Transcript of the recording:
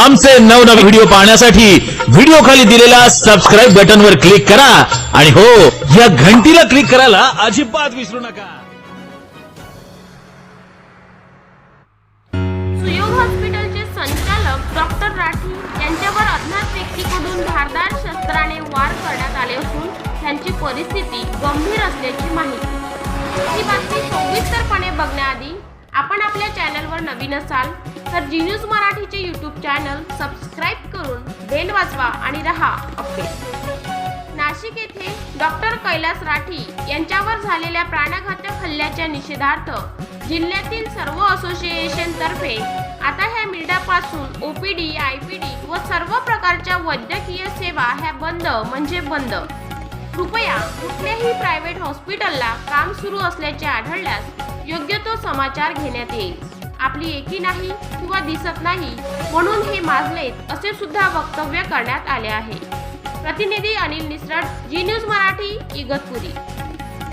आमचे नवनवे व्हिडिओ पाहण्यासाठी व्हिडिओ खाली दिलेल्या सबस्क्राईब बटन वर क्लिक करा. आणि हो या घंटीला क्लिक करायला अजिबात विसरू नका. सुयोग हॉस्पिटलचे संचालक डॉक्टर राठी यांच्यावर अज्ञात व्यक्तीकडून धारदार शस्त्राने वार करण्यात आले असून त्यांची परिस्थिती गंभीर असल्याची माहिती. ही बातमी चोवीस आपण चॅनलवर नवीन असाल तर जी न्यूज मराठीचे यूट्यूब चॅनल सबस्क्राईब करून बेल वाजवा आणि रहा अपडेट नाशिक येथे डॉक्टर कैलास राठी यांच्यावर झालेल्या प्राणघातक हल्ल्याच्या निषेधार्थ जिल्ह्यातील सर्व असोसिएशन तर्फे आता ह्या मिनिटापासून ओपीडी आयपीडी व सर्व प्रकारच्या वैद्यकीय सेवा ह्या बंद म्हणजे बंद. कृपया कुठल्याही प्रायव्हेट हॉस्पिटलला काम सुरू असल्याचे आढळल्यास योग्य तो समाचार घेण्यात येईल. आपली एकी नाही किंवा दिसत नाही म्हणून हे माजलेत असे सुद्धा वक्तव्य करण्यात आले आहे. प्रतिनिधी अनिल निसरड जी न्यूज मराठी इगतपुरी.